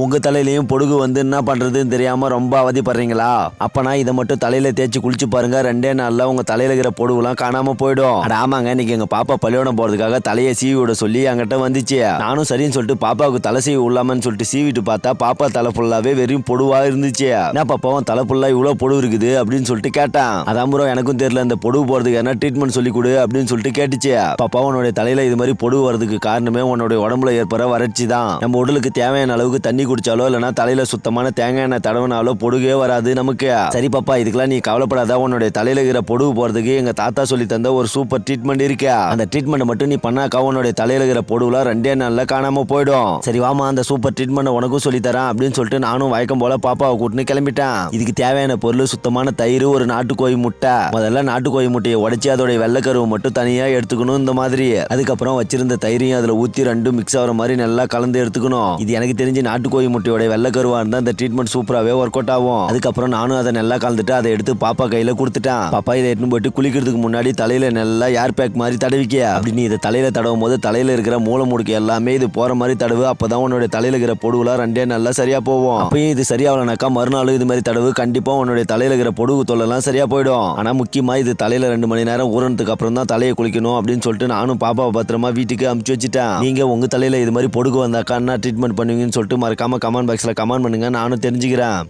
உங்க தலையிலையும் பொடுகு வந்து என்ன பண்றதுன்னு தெரியாம ரொம்ப அவதிப்படுறீங்களா? அப்பனா இதை மட்டும் தலையில தேய்ச்சி குளிச்சு பாருங்க. ரெண்டே நாள்ல உங்க தலையில இருக்கிற பொடுகுலாம் காணாம போயிடும். அட ஆமாங்க இன்னைக்கு எங்க பாப்பா பள்ளியோடம் போறதுக்காக தலையை சீவி விட சொல்லி என்கிட்ட வந்துச்சு. நானும் சரின்னு சொல்லிட்டு பாப்பாவுக்கு தலை சீவி விடலாமன்னு சொல்லிட்டு சீவிட்டு பார்த்தா பாப்பா தலை ஃபுல்லாவே வெறும் பொடுவா இருந்துச்சு. என்ன பாப்பாவும் தலை ஃபுல்லா இவ்வளவு பொடுவு இருக்குது அப்படின்னு சொல்லிட்டு கேட்டான். அதான் ப்ரோ எனக்கும் தெரியல இந்த பொடுவு போறதுக்கு என்ன ட்ரீட்மெண்ட் சொல்லி கொடு அப்படின்னு சொல்லிட்டு கேட்டுச்சு. பாப்பா உன்னோட தலையில இது மாதிரி பொடுவு வரதுக்கு காரணமே உன்னோட உடம்புல ஏற்படுற வறட்சி தான். நம்ம உடலுக்கு தேவையான அளவுக்கு தண்ணி குடிச்சாலோ இல்லைனா தலையில சுத்தமான தேங்காய் எண்ணெய் தடவினாலோ பொடுகே வராது நமக்கு. சரி பாப்பா இதுக்கெல்லாம் நீ கவலைப்படாத. உன்னுடைய தலையில இருக்கிற பொடுகு போறதுக்கு எங்க தாத்தா சொல்லி தந்த ஒரு சூப்பர் ட்ரீட்மெண்ட் இருக்கு. அந்த ட்ரீட்மெண்ட் மட்டும் நீ பண்ணாக்கா உன்னுடைய தலையில இருக்கிற பொடுகுலாம் ரெண்டே நாள்ல காணாம போயிடும். சரி வாமா அந்த சூப்பர் ட்ரீட்மெண்ட் உனக்கும் சொல்லி தரேன் அப்படின்னு சொல்லிட்டு நானும் வழக்கம் போல பாப்பாவை கூட்டின்னு கிளம்பிட்டேன். இதுக்கு தேவையான பொருள் சுத்தமான தயிர் ஒரு நாட்டுக்கோழி முட்டை. முதல்ல நாட்டுக்கோழி முட்டையை உடச்சி அதோடைய வெள்ளைக்கருவை மட்டும் தனியா எடுத்துக்கணும் இந்த மாதிரி. அதுக்கப்புறம் வச்சிருந்த தயிரையும் அதுல ஊத்தி ரெண்டும் மிக்ஸ் ஆகிற மாதிரி நல்லா கலந்து எடுத்துக்கணும். இது எனக்கு தெரிஞ்சு நாட்டு கோழி முட்டையோட கருவாக இருந்தால் இந்த ட்ரீட்மெண்ட் சூப்பராகவே ஒர்க் அவுட் ஆகும். அதுக்கப்புறம் நானும் அதை நல்லா கலந்துட்டு அதை எடுத்து பாப்பா கையில் கொடுத்துட்டேன். பாப்பா இதை எடுத்துன்னு போயிட்டு குளிக்கிறதுக்கு முன்னாடி தலையில் நல்லா ஏர் பேக் மாதிரி தடவிக்க. அப்படி நீ இதை தலையில் தடவும் போது தலையில் இருக்கிற மூளை முடுக்கு எல்லாமே இது போகிற மாதிரி தடவு. அப்போ தான் உன்னோட தலையில் இருக்கிற பொடுகுலாம் ரெண்டே நல்லா சரியாக போவோம் அப்பயும் இது சரியாகலனாக்கா மறுநாளும் இது மாதிரி தடவு கண்டிப்பாக உன்னுடைய தலையில் இருக்கிற பொடுகு தொல்லலாம் சரியாக போயிடும். ஆனால் முக்கியமாக இது தலையில் ரெண்டு மணி நேரம் ஊறனதுக்கு அப்புறம் தான் தலையை குளிக்கணும் அப்படின்னு சொல்லிட்டு நானும் பாப்பாவை பத்திரமா வீட்டுக்கு அமுச்சு வச்சுட்டேன். நீங்கள் உங்கள் தலையில் இது மாதிரி பொடுகு வந்தாக்கா என்ன ட்ரீட்மெண்ட் பண்ணுவீங்கன்னு சொல்லிட்டு மறக்காமல் கமெண்ட் பாக்ஸில் கமெண்ட் பண்ணுங்க. நானும் தெரிஞ்சுக்கிறேன்.